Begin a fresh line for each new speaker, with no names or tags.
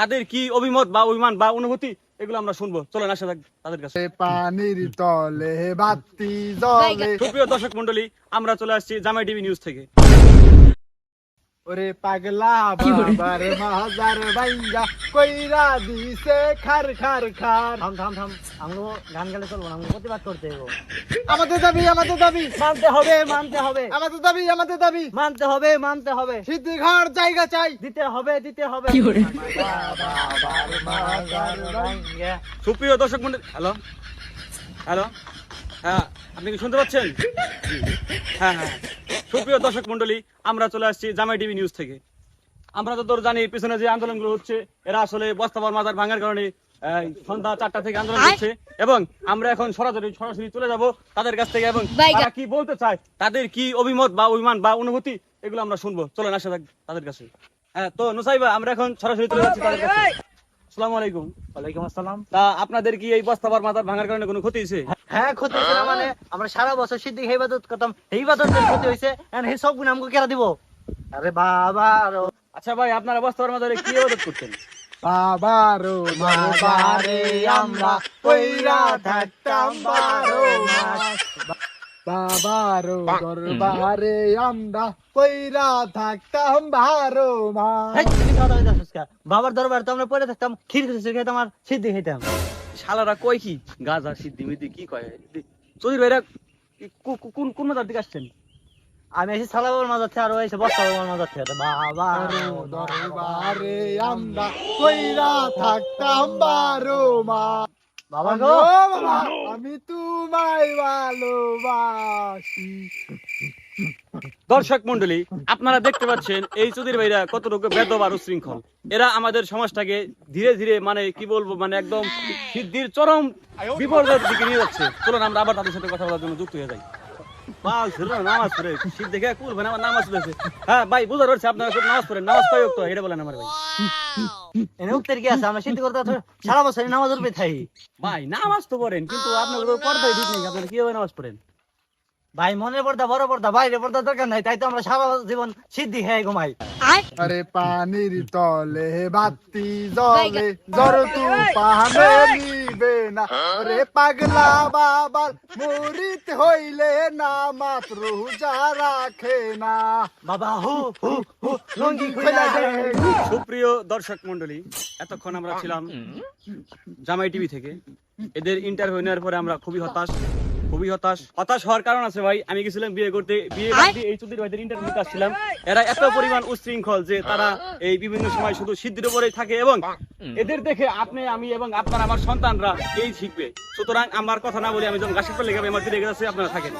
তাদের কি অভিমত বা অভিমান বা অনুভূতি এগুলো আমরা শুনব। চলে আসা থাক তাদের কাছে।
পানির তলে বাতি জলে
সুপ্রিয় দর্শক মন্ডলী আমরা চলে আসছি জামাই টিভি নিউজ থেকে।
ওরে পাগলা বাবার মাজার বাইয়া কইরা দিছে খার খার খার।
থাম থাম থাম। আমগো গান গালে চলবো না আমগো প্রতিবাদ করতে হইব।
আমাদের দাবি আমাদের দাবি।
মানতে হবে মানতে হবে।
আমাদের দাবি আমাদের দাবি।
মানতে হবে মানতে হবে।
সিদ্ধি ঘর জায়গা চাই।
দিতে হবে দিতে হবে।
সুপ্রিয় দর্শক মন্ডলী হ্যালো? হ্যালো? হ্যাঁ আপনি কি শুনতে পাচ্ছেন? হ্যাঁ হ্যাঁ। সুপ্রিয় দর্শক মন্ডলী আমরা চলে আসছি জামাই টিভি নিউজ থেকে। আমরা তো তোর জানি পিছনে যে আন্দোলনগুলো হচ্ছে এরা আসলে বস্তাবর মাজার ভাঙার কারণে সন্ধ্যা চারটা থেকে আন্দোলন করছে। এবং আমরা এখন সরাসরি সরাসরি চলে যাব তাদের কাছ থেকে এবং তারা কি বলতে চায় তাদের কি অভিমত বা অভিমান বা অনুভূতি এগুলো আমরা শুনব। চলেন আসা যাক তাদের কাছে। হ্যাঁ তো নুসাইবা আমরা এখন সরাসরি চলে যাচ্ছি তাদের কাছে। আসসালামু আলাইকুম।
ওয়ালাইকুম আসসালাম।
তা আপনাদের কি এই বস্তাবার মাথার ভাঙার কারণে কোনো ক্ষতি হয়েছে?
হ্যাঁ ক্ষতি মানে? আমরা সারা বছর সিদ্ধি হেবাদত করতাম। হেবাদতের ক্ষতি হয়েছে এখন হে সব গুণ আমাকে কেরা দিব। আরে বাবা আরও
আচ্ছা ভাই আপনারা কি করতেন
বাবারো বাবারে আমরা কইরা থাকতাম বারো মাস। বাবারো দরবারে আমরা কইরা থাকতাম বারো মাস?
বাবার দরবার তো আমরা পরে থাকতাম ক্ষীর খিচুড়ি খেতাম আর সিদ্ধি খেতাম
শালারা কয় কি? গাজা সিদ্ধি মিদ্ধি কি কয়? চৌধুরী ভাইরা কোন কোন মাথার দিকে আসছেন?
আমি এসে সালা বাবার মাজার থেকে আর এসে বস্তা বাবার মাজার থেকে বাবা।
বারো দরবারে আমরা কইরা থাকতাম বারো মাস
বাবা গো।
বাবা, আমি তোমায় ভালোবাসি।
দর্শক মন্ডলী আপনারা দেখতে পাচ্ছেন এই চৌধুরী ভাইরা কতটুকু বেদব আর উশৃঙ্খল। এরা আমাদের সমাজটাকে ধীরে ধীরে মানে কি বলব মানে একদম সিদ্ধির চরম বিপর্যয়ের দিকে নিয়ে যাচ্ছে। চলুন আমরা আবার তাদের সাথে কথা বলার জন্য যুক্ত হয়ে যাই। নামাজ পড়ে শীত দেখে কুলবেন আমার নামাজ পড়েছে। হ্যাঁ ভাই বুঝা রয়েছে আপনারা সব নামাজ পড়েন। নামাজ পাই এটা বলেন আমার ভাই।
এনে কি আছে? আমরা সিদ্ধি করতে সারা বছর নামাজ
ভাই নামাজ তো পড়েন কিন্তু আপনার পর্দায় নেই। আপনারা কীভাবে নামাজ পড়েন?
ভাই মনের পর্দা বড় পর্দা বাইরে পর্দা দরকার নাই তাই তো আমরা সারা জীবন সিদ্ধি খেয়ে ঘুমাই।
আরে পানির তলে বাতি জলে জর তু পাহাড়ে নিবে না। আরে পাগলা বাবার মুরিত হইলে না মাত্র রোজা রাখে না।
বাবা হু হু হু লুঙ্গি খুলে দে
সুপ্রিয় দর্শক মন্ডলী এতক্ষণ আমরা ছিলাম জামাই টিভি থেকে। এদের ইন্টারভিউ নেওয়ার পরে আমরা খুবই হতাশ। খুবই হতাশ। হতাশ হওয়ার কারণ আছে ভাই আমি গেছিলাম বিয়ে করতে। বিয়ে করতে এই চুদির ভাইদের ইন্টারভিউ আসছিলাম। এরা এত পরিমাণ উচ্ছৃঙ্খল যে তারা এই বিভিন্ন সময় শুধু সিদ্ধির উপরেই থাকে এবং এদের দেখে আপনি আমি এবং আপনার আমার সন্তানরা এই শিখবে। সুতরাং আমার কথা না বলে আমি যখন গাছের পর লেগে আমার দিকে গেছে আপনারা থাকেন।